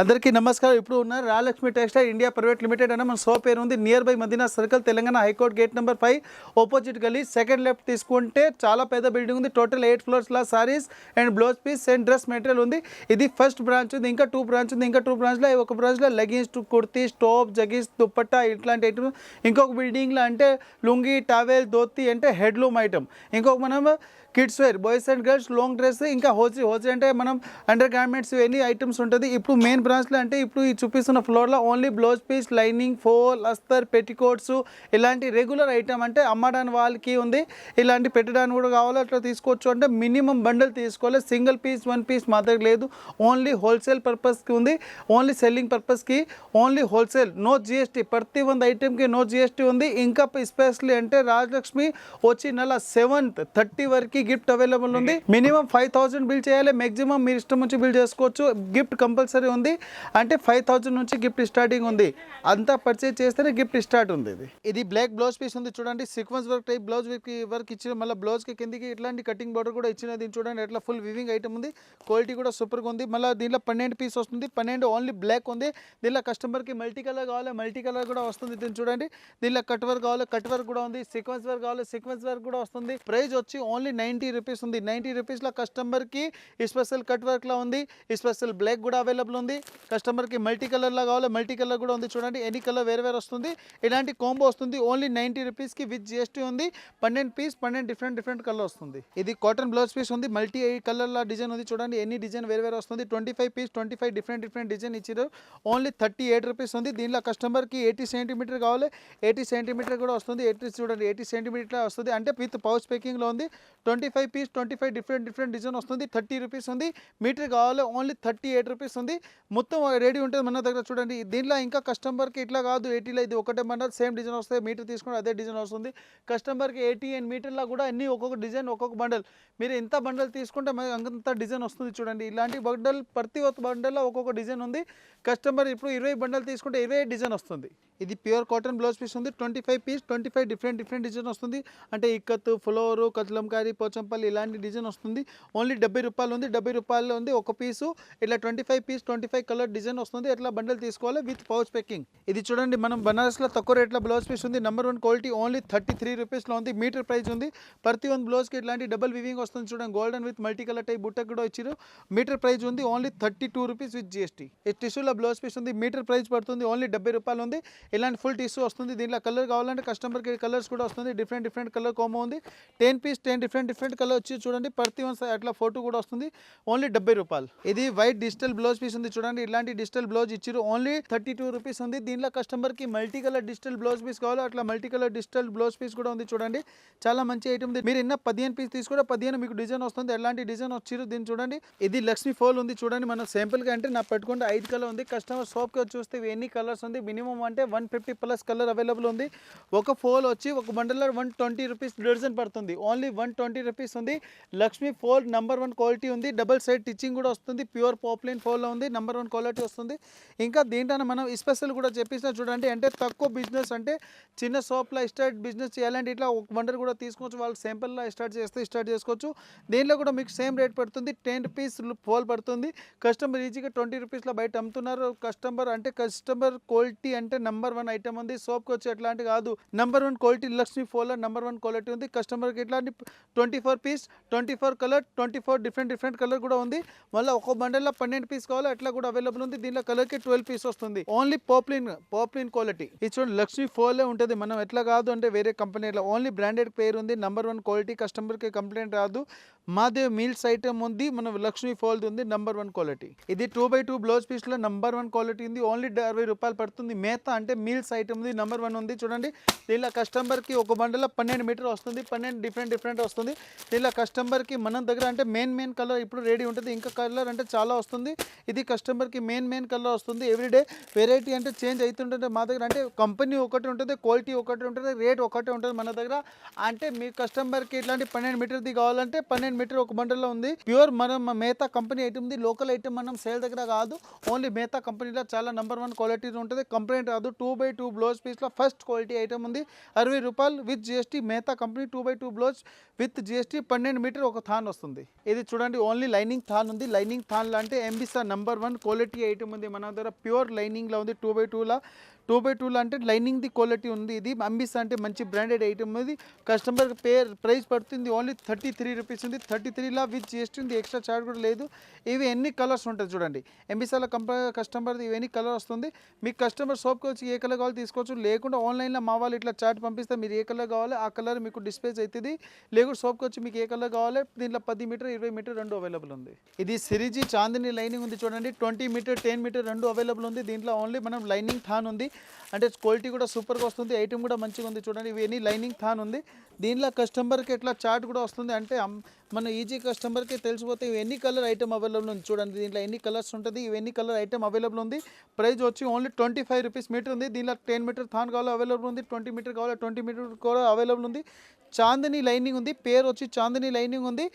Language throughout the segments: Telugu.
అందరికీ నమస్కారం. ఇప్పుడు ఉన్న Ralakshmi textile India private limited అనే మన సో పేరు ఉంది. Near by Madina circle Telangana high court gate number five. Opposite Gali second left తీసుకుంటే చాలా పెద్ద బిల్డింగ్ ఉంది. Total eight ఫ్లోర్స్లో saris and blouse piece and dress material ఉంది. ఇది ఫస్ట్ బ్రాంచ్ ఉంది. ఇంకా టూ బ్రాంచ్ ఉంది. ఇంకా టూ బ్రాంచ్లో ఒక బ్రాంచ్లో లెగిన్స్ కుర్తీ స్టోప్ జగీస్ దుప్పట్టా ఇట్లాంటి ఐటమ్ ఇంకొక బిల్డింగ్లో అంటే లుంగి టవెల్ ధోతి అంటే హెడ్లూమ్ ఐటమ్ ఇంకొక మనం kids wear boys and girls long dress ఇంకా హోజీ హోజీ అంటే మనం అండర్ గార్మెంట్స్ ఎన్ని ఐటమ్స్ ఉంటుంది. ఇప్పుడు మెయిన్ బ్రాంచ్లో అంటే ఇప్పుడు ఈ చూపిస్తున్న ఫ్లోర్లో only blouse piece lining fall అస్తర్ petticoats ఇలాంటి రెగ్యులర్ ఐటమ్ అంటే అమ్మడానికి వాళ్ళకి ఉంది. ఇలాంటి పెట్టడానికి కూడా కావాలి? అట్లా తీసుకోవచ్చు. అంటే మినిమం బండల్ తీసుకోవాలి. సింగిల్ పీస్ వన్ పీస్ మా దగ్గర లేదు ఓన్లీ హోల్సేల్ పర్పస్కి ఉంది. ఓన్లీ సెల్లింగ్ పర్పస్కి ఓన్లీ హోల్సేల్ నో జిఎస్టీ ప్రతి వంద ఐటెంకి నో జిఎస్టీ ఉంది. ఇంకా ఎస్పెషల్లీ అంటే రాజలక్ష్మి వచ్చి నెల సెవెంత్ థర్టీ వరకు గిఫ్ట్ అవైలబుల్ ఉంది. మినిమం ఫైవ్ థౌసండ్ బిల్ చేయాలి. మాక్సిమం మీరు ఇష్టం నుంచి బిల్ చేసుకోవచ్చు. గిఫ్ట్ కంపల్సరీ ఉంది. అంటే ఫైవ్ థౌసండ్ నుంచి గిఫ్ట్ స్టార్టింగ్ ఉంది. అంతా పర్చేజ్ చేస్తేనే గిఫ్ట్ స్టార్ట్ ఉంది ఇది. ఇది బ్లాక్ బ్లౌజ్ పీస్ ఉంది చూడండి. Sequence work type blouse work ఇచ్చిన మళ్ళీ బ్లౌజ్కి కిందికి ఇట్లాంటి కటింగ్ బార్డర్ కూడా ఇచ్చినది చూడండి. ఎట్లా ఫుల్ వివింగ్ ఐటమ్ ఉంది. క్వాలిటీ కూడా సూపర్గా ఉంది. మళ్ళీ దీంట్లో పన్నెండు పీస్ వస్తుంది. పన్నెండు ఓన్లీ బ్లాక్ ఉంది. దీనిలో కస్టమర్కి మల్టీ కలర్ కావాలి. మల్టీ కలర్ కూడా వస్తుంది దీన్ని చూడండి. దీనిలో కట్ వర్క్ కావాలి. కట్ వర్క్ కూడా ఉంది. సీక్వెన్స్ వర్క్ కావాలి. సీక్వెన్స్ వర్క్ కూడా వస్తుంది. ప్రైస్ వచ్చి ఓన్లీ నైంటీ రూపీస్ ఉంది. నైంటీ రూపీస్లో కస్టమర్కి స్పెషల్ కట్ వర్క్లో ఉంది. స్పెషల్ బ్లాక్ కూడా అవైలబుల్ ఉంది. కస్టమర్కి మల్టీ కలర్లో కావాలి మల్టీ కలర్ కూడా ఉంది చూడండి. ఎనీ కలర్ వేరే వేరే వస్తుంది. ఇలాంటి కాంబో వస్తుంది. ఓన్లీ నైంటీ రూపీస్కి విత్ జిఎస్టీ ఉంది. పన్నెండు పీస్ పన్నెండు డిఫరెంట్ డిఫరెంట్ కలర్ వస్తుంది. ఇది కాటన్ బ్లౌజ్ పీస్ ఉంది. మల్టీ కలర్ల డిజైన్ ఉంది చూడండి. ఎన్ని డిజైన్ వేరే వేరే వస్తుంది. Twenty five piece twenty five different different design ఇచ్చారు ఓన్లీ థర్టీ ఎయిట్ రూపీస్ ఉంది. దీనిలో కస్టమర్కి ఎయిటీ సెంటీమీటర్ కావాలి. ఎయిటీ సెంటీమీటర్ కూడా వస్తుంది. ఎయిటీ చూడండి. ఎయిటీ సెంటీమీటర్ వస్తుంది. అంటే విత్ పౌచ్ ప్యాకింగ్లో ఉంది. Twenty twenty five piece twenty five different different design వస్తుంది. థర్టీ రూపీస్ ఉంది. మీటర్ కావాలి ఓన్లీ థర్టీ ఎయిట్ రూపీస్ ఉంది. మొత్తం రెడీ ఉంటుంది మన దగ్గర చూడండి. దీనిలో ఇంకా కస్టమర్కి ఇట్లా కాదు ఎయిటీలో ఇది ఒకటే మన సేమ్ డిజైన్ వస్తుంది మీటర్ తీసుకుంటే అదే డిజైన్ వస్తుంది. కస్టమర్కి ఎయిటీ అండ్ మీటర్లో కూడా అన్ని ఒక్కొక్క డిజైన్ ఒక్కొక్క బండల్ మీరు ఎంత బండల్ తీసుకుంటే అంత డిజైన్ వస్తుంది చూడండి. ఇలాంటి బండల్ ప్రతి ఒక్క బండల్లో ఒక్కొక్క డిజైన్ ఉంది. కస్టమర్ ఇప్పుడు ఇరవై బండల్ తీసుకుంటే ఇరవై డిజైన్ వస్తుంది. ఇది ప్యూర్ కాటన్ బ్లౌజ్ పీస్ ఉంది. Twenty five piece twenty five different different design వస్తుంది. అంటే ఇక్కత్ ఫ్లోరు కత్లంకారి పోచంపల్లి ఇలాంటి డిజైన్ వస్తుంది. ఓన్లీ డెబ్బై రూపాయలు ఉంది డెబ్బై రూపాయలు ఉంది ఒక పీసు. ఇట్లా twenty five piece twenty five colour design వస్తుంది. ఇట్లా బండల్ తీసుకోవాలి? విత్ పౌచ్ ప్యాకింగ్ ఇది చూడండి మనం బనారస్లో తక్కువ రేట్లో బ్లౌజ్ పీస్ ఉంది. Number one quality only thirty three రూపీస్లో ఉంది. మీటర్ ప్రైస్ ఉంది. ప్రతి వన్ బ్లౌజ్కి ఇట్లాంటి డబల్ వివింగ్ వస్తుంది చూడండి. Golden with multi colour type బుట్టకు కూడా ఇచ్చారు మీటర్ ప్రైస్ ఉంది. Only thirty two rupees with GST ఈ టిష్యూలో బ్లౌజ్ పీస్ ఉంది. మీటర్ ప్రైస్ పడుతుంది. ఓన్లీ డెబ్బై రూపాయలు ఉంది. ఇలాంటి ఫుల్ టిష్యూ వస్తుంది. దీంట్లో కలర్ కావాలంటే కస్టమర్కి కలర్స్ కూడా వస్తుంది. డిఫరెంట్ డిఫరెంట్ కలర్ కోమో ఉంది. Ten piece ten different different colour వచ్చి చూడండి ప్రతి వన్ అట్లా ఫోటో కూడా వస్తుంది. ఓన్లీ డెబ్బై రూపాయలు. ఇది వైట్ డిజిటల్ బ్లౌజ్ పీస్ ఉంది చూడండి ఇలాంటి డిజిటల్ బ్లౌజ్ ఇచ్చారు ఓన్లీ థర్టీ టూ రూపీస్ ఉంది. దీంట్లో కస్టమర్కి multi colour digital blouse piece కావాలి అట్లా multi colour digital blouse piece కూడా ఉంది చూడండి. చాలా మంచి ఐటమ్ ఉంది. మీరు ఇన్న పదిహేను పీస్ తీసుకుంటే పదిహేను మీకు డిజైన్ వస్తుంది. ఎలాంటి డిజైన్ వచ్చిరు దీన్ని చూడండి. ఇది లక్ష్మీ ఫోల్ ఉంది చూడండి. మనం సింపుల్గా అంటే నా పెట్టుకుంటే ఐదు కలర్ ఉంది. కస్టమర్ షాప్కి వచ్చి చూస్తే ఎన్ని కలర్స్ ఉంది. మినిమం అంటే one fifty plus colour available ఉంది. ఒక ఫోల్ వచ్చి ఒక బండల్లో వన్ ట్వంటీ రూపీస్ డజన్ పడుతుంది. Only one twenty rupees Lakshmi fall number one quality ఉంది. డబల్ సైడ్ టిచ్చింగ్ కూడా వస్తుంది. ప్యూర్ పాప్లైన్ ఫోల్లో ఉంది. నెంబర్ వన్ క్వాలిటీ వస్తుంది. ఇంకా దీంట్లో మనం స్పెషల్ కూడా చెప్పేసిన చూడండి. అంటే తక్కువ బిజినెస్ అంటే చిన్న షాప్లో స్టార్ట్ బిజినెస్ చేయాలంటే ఇట్లా ఒక వండర్ కూడా తీసుకోవచ్చు. వాళ్ళు సింపుల్లో స్టార్ట్ చేస్తే స్టార్ట్ చేసుకోవచ్చు. దీనిలో కూడా మీకు సేమ్ రేట్ పడుతుంది. టెన్ రూపీస్ ఫోల్ పడుతుంది. కస్టమర్ ఈజీగా ట్వంటీ రూపీస్లో బయట అమ్ముతున్నారు. కస్టమర్ అంటే కస్టమర్ క్వాలిటీ అంటే నెంబర్ వన్ ఐటమ్ ఉంది. సోప్కి వచ్చి ఎట్లాంటి కాదు. నెంబర్ వన్ క్వాలిటీ లక్ష్మీ ఫోల్లో నెంబర్ వన్ క్వాలిటీ ఉంది. కస్టమర్కి ఎట్లాంటి twenty twenty four piece twenty four colour twenty four different different colour కూడా ఉంది. మళ్ళీ ఒక బండల్లో పన్నెండు పీస్ కావాలి? అట్లా కూడా అవైలబుల్ ఉంది. దీనిలో కలర్కి ట్వెల్వ్ పీస్ వస్తుంది. ఓన్లీ పోప్లిన్ పోప్లిన్ క్వాలిటీ ఇది చూడండి లక్ష్మీ ఫోర్లే ఉంటుంది. మనం ఎట్లా కాదు అంటే వేరే కంపెనీలో ఓన్లీ బ్రాండెడ్ పేరు ఉంది. నెంబర్ వన్ క్వాలిటీ కస్టమర్కి కంప్లైంట్ రాదు. మాదేవ్ మీల్స్ ఐటమ్ ఉంది మన లక్ష్మీ ఫాల్స్ ఉంది నెంబర్ వన్ క్వాలిటీ ఇది టూ బై టూ బ్లౌజ్ పీస్లో నెంబర్ వన్ క్వాలిటీ ఉంది ఓన్లీ అరవై రూపాయలు పడుతుంది. మేత అంటే మీల్స్ ఐటమ్ ఉంది నెంబర్ వన్ ఉంది చూడండి. దీనిలో కస్టమర్కి ఒక బండలో పన్నెండు మీటర్ వస్తుంది పన్నెండు డిఫరెంట్ డిఫరెంట్ వస్తుంది. దీనిలో కస్టమర్కి మన దగ్గర అంటే మెయిన్ మెయిన్ కలర్ ఇప్పుడు రెడీ ఉంటుంది ఇంకా కలర్ అంటే చాలా వస్తుంది. ఇది కస్టమర్కి మెయిన్ మెయిన్ కలర్ వస్తుంది ఎవ్రీడే వెరైటీ అంటే చేంజ్ అవుతుంటుంది మా దగ్గర. అంటే కంపెనీ ఒకటి ఉంటుంది క్వాలిటీ ఒకటి ఉంటుంది రేట్ ఒకటి ఉంటుంది మన దగ్గర. అంటే మీ కస్టమర్కి ఇట్లాంటి పన్నెండు మీటర్ది కావాలంటే పన్నెండు మీటర్ ఒక బండల్లో ఉంది. ప్యూర్ మనం మేతా కంపెనీ ఐటమ్ ఉంది లోకల్ ఐటమ్ మనం సేల్ దగ్గర కాదు. ఓన్లీ మేతా కంపెనీలో చాలా నెంబర్ వన్ క్వాలిటీ ఉంటుంది. కంప్లైంట్ రాదు. టూ బై టూ బ్లౌజ్ పీస్లో ఫస్ట్ క్వాలిటీ ఐటమ్ ఉంది. అరవై రూపాయలు with GST Mehta company two by two blouse with GST పన్నెండు మీటర్ ఒక థాన్ వస్తుంది. ఇది చూడండి ఓన్లీ లైనింగ్ థాన్ ఉంది. లైనింగ్ థాన్ అంటే ఎంబిసా నెంబర్ వన్ క్వాలిటీ ఐటమ్ ఉంది. మన దగ్గర ప్యూర్ లైనింగ్లో ఉంది. టూ బై టూలా టూ బై టూలో అంటే లైనింగ్ ది క్వాలిటీ ఉంది. ఇది అంబిస్ అంటే మంచి బ్రాండెడ్ ఐటమ్ ఇది కస్టమర్ పేర్ ప్రైస్ పడుతుంది. ఓన్లీ థర్టీ త్రీ రూపీస్ ఉంది. థర్టీ త్రీలా విత్ జిఎస్టీ ఉంది. ఎక్స్ట్రా చార్జ్ కూడా లేదు. ఇవి ఎన్ని కలర్స్ ఉంటుంది చూడండి. ఎంబిసాల కంపెనీ కస్టమర్ ఇవి ఎన్ని కలర్ వస్తుంది? మీకు కస్టమర్ షాప్కి వచ్చి ఏ కలర్ కావాలి తీసుకోవచ్చు. లేకుండా ఆన్లైన్లో మా వాళ్ళు ఇట్లా చార్ట్ పంపిస్తే మీరు ఏ కలర్ కావాలి ఆ కలర్ మీకు డిస్ప్లేస్ అవుతుంది. లేకుంటే షాప్కి వచ్చి మీకు ఏ కలర్ కావాలి దీంట్లో పది మీటర్ ఇరవై మీటర్ రెండు అవైలబుల్ ఉంది. ఇది సిరిజీ చాందిని లైనింగ్ ఉంది చూడండి. ట్వంటీ మీటర్ టెన్ మీటర్ రెండు అవైలబుల్ ఉంది. దీంట్లో ఓన్లీ మనం లైనింగ్ థాన్ ఉంది. అంటే క్వాలిటీ కూడా సూపర్గా వస్తుంది. ఐటమ్ కూడా మంచిగా ఉంది చూడండి. ఇవన్నీ లైనింగ్ థాన్ ఉంది. దీనిలో కస్టమర్కి ఎట్లా చార్ట్ కూడా వస్తుంది అంటే మన ఈజీ కస్టమర్కి తెలిసిపోతే ఇవి ఎన్ని కలర్ ఐటమ్ అవైలబుల్ ఉంది చూడండి దీంట్లో ఎన్ని కలర్స్ ఉంటుంది ఇవి ఎన్ని కలర్ ఐటమ్ అవైలబుల్ ఉంది ప్రైస్ వచ్చి only twenty five rupees metre ఉంది దీనిలో టెన్ మీటర్ థాన్ కావాలో అవైలబుల్ ఉంది ట్వంటీ మీటర్ కావాలో ట్వంటీ మీటర్ కూడా అవైలబుల్ ఉంది చాందిని లైనింగ్ ఉంది పేరు వచ్చి చాందిని లైనింగ్ ఉంది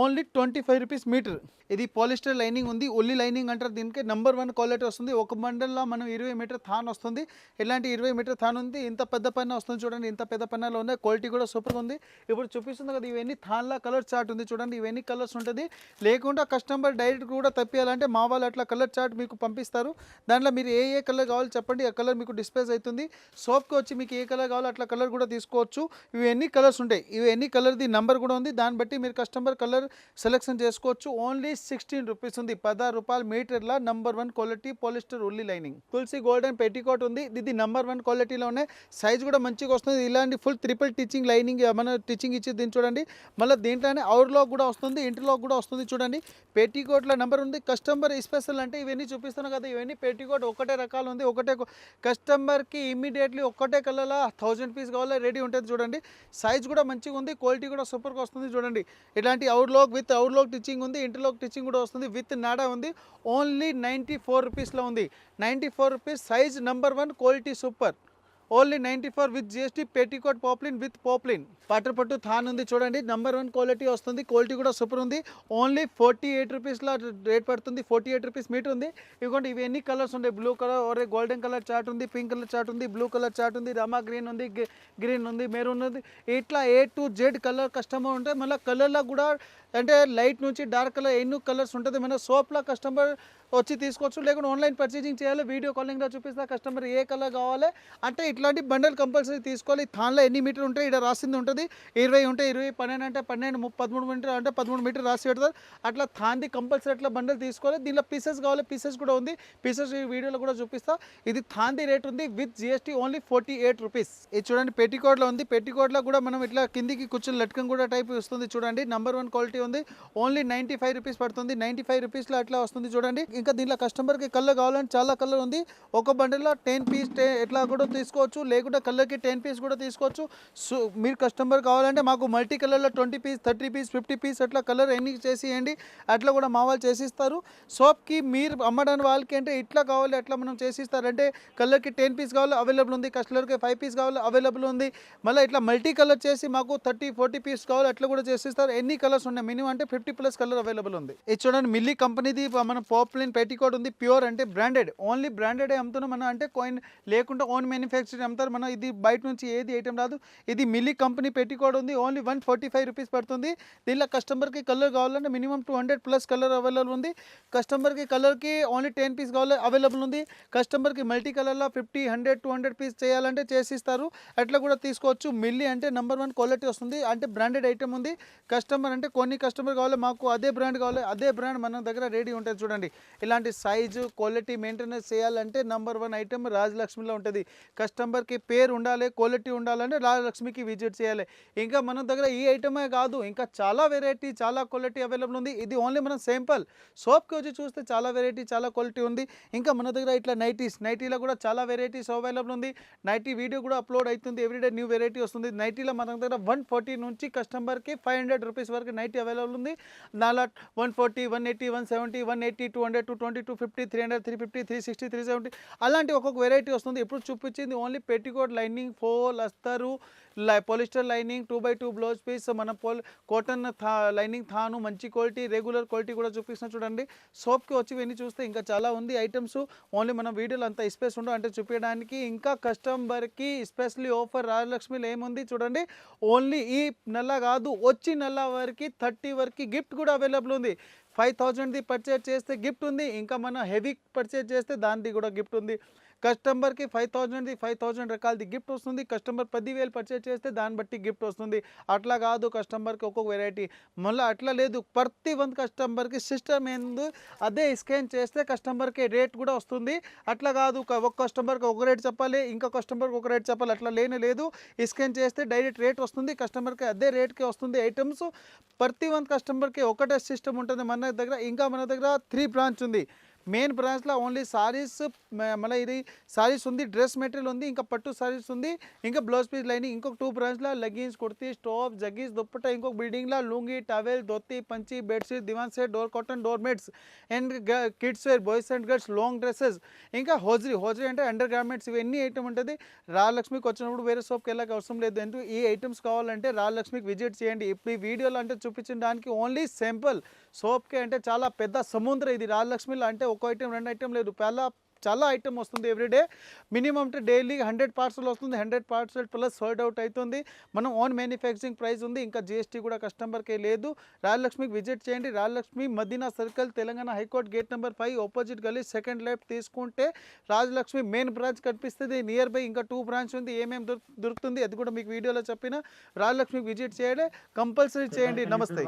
only twenty five rupees metre. ఇది పాలిస్టర్ లైనింగ్ ఉంది. ఒల్లి లైనింగ్ అంటారు దీనికి. నెంబర్ వన్ క్వాలిటీ వస్తుంది. ఒక బండల్లో మనం ఇరవై మీటర్ థాన్ వస్తుంది. ఇలాంటి ఇరవై మీటర్ థాన్ ఉంది. ఇంత పెద్ద పన్న వస్తుంది చూడండి. ఇంత పెద్ద పైనలో ఉన్నాయి. క్వాలిటీ కూడా సూపర్గా ఉంది. ఇప్పుడు చూపిస్తుంది కదా ఇవన్నీ థాన్లా కలర్ చార్ట్ ఉంది చూడండి. ఇవన్నీ కలర్స్ ఉంటుంది. లేకుండా కస్టమర్ డైరెక్ట్ కూడా తప్పియాలంటే మా వాళ్ళు అట్లా కలర్ చార్ట్ మీకు పంపిస్తారు. దాంట్లో మీరు ఏ ఏ కలర్ కావాలో చెప్పండి. ఆ కలర్ మీకు డిస్ప్లేస్ అవుతుంది. షాప్కి వచ్చి మీకు ఏ కలర్ కావాలో అట్లా కలర్ కూడా తీసుకోవచ్చు. ఇవి ఎన్ని కలర్స్ ఉంటాయి. ఇవి ఎన్ని కలర్ది నెంబర్ కూడా ఉంది. దాన్ని బట్టి మీరు కస్టమర్ కలర్ సెలెక్షన్ చేసుకోవచ్చు. ఓన్లీ సిక్స్టీన్ రూపీస్ ఉంది. పదహారు రూపాయలు మీటర్ల నంబర్ వన్ క్వాలిటీ పోలిస్టర్ ఉల్లి లైనింగ్. తులసి గోల్డెన్ పెట్టికోట్ ఉంది. ఇది నంబర్ వన్ క్వాలిటీలోనే సైజ్ కూడా మంచిగా వస్తుంది. ఇలాంటి ఫుల్ ట్రిపుల్ టీచింగ్ లైనింగ్ మన టీచింగ్ ఇచ్చి దీన్ని చూడండి. మళ్ళీ దీంట్లోనే అవుట్లోకి కూడా వస్తుంది. ఇంటిలోకి కూడా వస్తుంది చూడండి. పెట్టికోట్ల నెంబర్ ఉంది. కస్టమర్ స్పెషల్ అంటే ఇవన్నీ చూపిస్తున్నాను కదా. ఇవన్నీ పెట్టికోట్ ఒకటే రకాలు ఉంది. ఒకటే కస్టమర్కి ఇమీడియట్లీ ఒక్కటే కలర్లో థౌజండ్ పీస్ కావాలో? రెడీ ఉంటుంది చూడండి. సైజ్ కూడా మంచిగా ఉంది. క్వాలిటీ కూడా సూపర్గా వస్తుంది చూడండి. ఇలాంటి అవుట్లోక్ విత్ అవుట్లోక్ టిచ్చింగ్ ఉంది ఇంటర్లోక్ టీచింగ్ కూడా వస్తుంది. విత్ నాడా ఉంది. ఓన్లీ నైంటీ ఫోర్ రూపీస్లో ఉంది. Ninety four rupees size number one quality super only ninety four with GST petticoat poplin with poplin పట్టు పట్టు థాన్ ఉంది చూడండి. నెంబర్ వన్ క్వాలిటీ వస్తుంది. క్వాలిటీ కూడా సూపర్ ఉంది. ఓన్లీ ఫార్టీ ఎయిట్ రూపీస్లో రేట్ పడుతుంది. ఫార్టీ ఎయిట్ రూపీస్ మీటర్ ఉంది. ఇవ్వండి ఇవి ఎన్ని కలర్స్ ఉన్నాయి. బ్లూ కలర్ ఒరే గోల్డెన్ కలర్ చాట్ ఉంది. పింక్ కలర్ చాట్ ఉంది. బ్లూ కలర్ చాట్ ఉంది. రమా గ్రీన్ ఉంది. గ్రీన్ ఉంది. మెరూన్ ఉంది. ఇట్లా A to Z colour customer ఉంటే మళ్ళీ కలర్లో కూడా అంటే లైట్ నుంచి డార్క్ కలర్ ఎన్ని కలర్స్ ఉంటుంది. మన సోప్లో కస్టమర్ వచ్చి తీసుకోవచ్చు లేకుంటే ఆన్లైన్ పర్చేసింగ్ చేయాలి వీడియో కాలింగ్లో చూపిస్తా కస్టమర్ ఏ కలర్ కావాలి. అంటే ఇట్లాంటి బండల్ కంపల్సరీ తీసుకోవాలి. థాన్లో ఎన్ని మీటర్ ఉంటాయి? ఇక్కడ రాసింది ఉంటుంది. ఇరవై ఉంటే ఇరవై పన్నెండు అంటే పన్నెండు పదమూడు మీటర్ అంటే పదమూడు మీటర్ రాసి పెడతారు. అట్లా థాన్ది కంపల్సరీ అట్లా బండల్ తీసుకోవాలి. దీనిలో పీసెస్ కావాలి పీసెస్ కూడా ఉంది. పీసెస్ ఈ వీడియోలో కూడా చూపిస్తా. ఇది థాన్ది రేట్ ఉంది. With GST only forty eight rupees ఇది చూడండి పెట్టికోట్లో ఉంది. పెట్టికోట్లో కూడా మనం ఇట్లా కిందికి కూర్చొని లట్కం కూడా టైప్ వస్తుంది చూడండి. నెంబర్ వన్ క్వాలిటీ ఉంది. ఓన్లీ నైంటీ ఫైవ్ రూపీస్ పడుతుంది. నైంటీ ఫైవ్ రూపీస్లో అట్లా వస్తుంది చూడండి. ఇంకా దీంట్లో కస్టమర్కి కలర్ కావాలంటే చాలా కలర్ ఉంది. ఒక బండిలో టెన్ పీస్ ఎట్లా కూడా తీసుకోవచ్చు. లేకుంటే కలర్కి టెన్ పీస్ కూడా తీసుకోవచ్చు. సో మీరు కస్టమర్ కావాలంటే మాకు మల్టీ కలర్లో twenty piece thirty piece fifty piece అట్లా కలర్ ఎన్ని చేసియండి. అట్లా కూడా మా వాళ్ళు చేసిస్తారు. షాప్కి మీరు అమ్మడానికి వాళ్ళకి అంటే ఇట్లా కావాలి అట్లా మనం చేసిస్తారంటే కలర్కి టెన్ పీస్ కావాలి అవైలబుల్ ఉంది. కస్టమర్కి ఫైవ్ పీస్ కావాలి అవైలబుల్ ఉంది. మళ్ళీ ఇట్లా మల్టీ కలర్ చేసి మాకు థర్టీ ఫోర్టీ పీస్ కావాలి అట్లా కూడా చేసిస్తారు. ఎన్ని కలర్స్ ఉన్నాయి? మినిమం అంటే ఫిఫ్టీ ప్లస్ కలర్ అవైలబుల్ ఉంది. ఇది చూడండి మిల్లీ కంపెనీది మన పాపులర్ పెట్టికోట్ ఉంది ప్యూర్ అంటే బ్రాండెడ్. ఓన్లీ బ్రాండెడ్ అమ్ముతున్నాం మనం అంటే కోయిన్ లేకుండా ఓన్ మ్యానుఫ్యాక్చరింగ్ అమ్ముతారు. మనం ఇది బయట నుంచి ఏది ఐటమ్ రాదు. ఇది మిల్లీ కంపెనీ పెట్టికోట్ ఉంది only one forty five rupees పడుతుంది. దీనిలో కస్టమర్కి కలర్ కావాలంటే minimum two hundred plus colour available ఉంది. కస్టమర్కి కలర్కి ఓన్లీ టెన్ పీస్ కావాలి అవైలబుల్ ఉంది. కస్టమర్కి మల్టీ కలర్లో fifty hundred two hundred piece చేయాలంటే చేసిస్తారు. అట్లా కూడా తీసుకోవచ్చు. మిల్లీ అంటే నెంబర్ వన్ క్వాలిటీ వస్తుంది. అంటే బ్రాండెడ్ ఐటమ్ ఉంది. కస్టమర్ అంటే కొన్ని కస్టమర్ కావాలి మాకు అదే బ్రాండ్ కావాలి అదే బ్రాండ్ మన దగ్గర రెడీ ఉంటుంది చూడండి. ఇలాంటి సైజు క్వాలిటీ మెయింటెనెన్స్ చేయాలంటే నెంబర్ వన్ ఐటమ్ రాజలక్ష్మిలో ఉంటుంది. కస్టమర్కి పేరు ఉండాలి క్వాలిటీ ఉండాలంటే రాజలక్ష్మికి విజిట్ చేయాలి. ఇంకా మన దగ్గర ఈ ఐటమే కాదు ఇంకా చాలా వెరైటీ చాలా క్వాలిటీ అవైలబుల్ ఉంది. ఇది ఓన్లీ మనం సింపుల్ సోప్కి వచ్చి చూస్తే చాలా వెరైటీ చాలా క్వాలిటీ ఉంది. ఇంకా మన దగ్గర ఇట్లా నైటీస్ నైటీలో కూడా చాలా వెరైటీస్ అవైలబుల్ ఉంది. నైటీ వీడియో కూడా అప్లోడ్ అవుతుంది. ఎవ్రీడే న్యూ వెరైటీ వస్తుంది. నైటీలో మన దగ్గర వన్ ఫార్టీ నుంచి కస్టమర్కి ఫైవ్ హండ్రెడ్ రూపీస్ వరకు నైటీ అవైలబుల్ ఉంది. నాలా one forty one eighty one seventy one eighty two hundred two twenty two fifty three hundred three fifty three sixty three seventy అలాంటి ఒక్కొక్క వెరైటీ వస్తుంది. ఎప్పుడు చూపించింది? Only petticoat lining fall అస్తరు polyester lining two by two blouse piece మన పోల్ కాటన్ థా లైనింగ్ థాను మంచి క్వాలిటీ రెగ్యులర్ క్వాలిటీ కూడా చూపిస్తున్నా చూడండి. సోప్కి వచ్చి ఇవన్నీ చూస్తే ఇంకా చాలా ఉంది ఐటమ్స్. ఓన్లీ మన వీడియోలో అంత స్పేస్ ఉండవు. అంటే చూపించడానికి ఇంకా కస్టమర్కి స్పెషల్లీ ఆఫర్ రాజలక్ష్మిలో ఏముంది చూడండి. ఓన్లీ ఈ నెల కాదు వచ్చి నెల వరకు థర్టీ వరకు గిఫ్ట్ కూడా అవైలబుల్ ఉంది. ఫైవ్ థౌజండ్ది పర్చేజ్ చేస్తే గిఫ్ట్ ఉంది. ఇంకా మన హెవీ పర్చేజ్ చేస్తే దానిది కూడా గిఫ్ట్ ఉంది. కస్టమర్కి ఫైవ్ థౌజండ్ది ఫైవ్ థౌజండ్ రకాలది గిఫ్ట్ వస్తుంది. కస్టమర్ పదివేలు పర్చేజ్ చేస్తే దాన్ని బట్టి గిఫ్ట్ వస్తుంది. అట్లా కాదు కస్టమర్కి ఒక్కొక్క వెరైటీ. మళ్ళీ అట్లా లేదు ప్రతి వన్ కస్టమర్కి సిస్టమ్ ఏంది అదే స్కాన్ చేస్తే కస్టమర్కి రేట్ కూడా వస్తుంది. అట్లా కాదు ఒక ఒక కస్టమర్కి ఒక రేట్ చెప్పాలి ఇంకో కస్టమర్కి ఒక రేట్ చెప్పాలి అట్లా లేనే లేదు. స్కాన్ చేస్తే డైరెక్ట్ రేట్ వస్తుంది కస్టమర్కి అదే రేట్కి వస్తుంది ఐటమ్స్. ప్రతి వన్ కస్టమర్కి ఒకటే సిస్టమ్ ఉంటుంది మన దగ్గర ఇంకా మన దగ్గర త్రీ బ్రాంచ్ ఉంది. మెయిన్ బ్రాంచ్లో ఓన్లీ సారీస్ మళ్ళీ ఇది సారీస్ ఉంది డ్రెస్ మెటీరియల్ ఉంది ఇంకా పట్టు సారీస్ ఉంది ఇంకా బ్లౌజ్ పీస్ లైనింగ్ ఇంకొక టూ బ్రాంచ్లో లెగిన్స్ కుర్తీ స్టోప్ జగ్గీస్ దుప్పట ఇంకొక బిల్డింగ్లో లుంగి టవెల్ ధోతి పంచి bedsheet divan set door cotton door mats and kids wear boys and girls long dresses ఇంకా హోజరీ హోజరీ అంటే అండర్ గార్మెంట్స్ ఇవన్నీ ఐటమ్ ఉంటుంది రాజలక్ష్మికి వచ్చినప్పుడు వేరే షాప్కి వెళ్ళక అవసరం లేదు ఎందుకు ఈ ఐటమ్స్ కావాలంటే రాజలక్ష్మికి విజిట్ చేయండి ఇప్పుడు ఈ వీడియోలో అంటే చూపించడానికి ఓన్లీ సింపుల్ సోప్కే అంటే చాలా పెద్ద సముద్రం ఇది రాజలక్ష్మిలో అంటే ఒక ఐటెం రెండు ఐటెం లేదు. చాలా చాలా ఐటమ్ వస్తుంది ఎవ్రీడే మినిమం అంటే డైలీ హండ్రెడ్ పార్సల్ వస్తుంది. Hundred parcel plus sold out అవుతుంది మనం ఓన్ మ్యానుఫ్యాక్చరింగ్ ప్రైస్ ఉంది. ఇంకా జిఎస్టీ కూడా కస్టమర్కే లేదు. రాజలక్ష్మికి విజిట్ చేయండి. Rajalakshmi Madina circle Telangana high court gate number five opposite గలీ సెకండ్ లెఫ్ట్ తీసుకుంటే రాజలక్ష్మి మెయిన్ బ్రాంచ్ కనిపిస్తుంది. నియర్ బై ఇంకా టూ బ్రాంచ్ ఉంది. ఏమేమి దొరుకుతుంది అది కూడా మీకు వీడియోలో చెప్పిన. రాజలక్ష్మికి విజిట్ చేయండి కంపల్సరీ చేయండి. నమస్తే.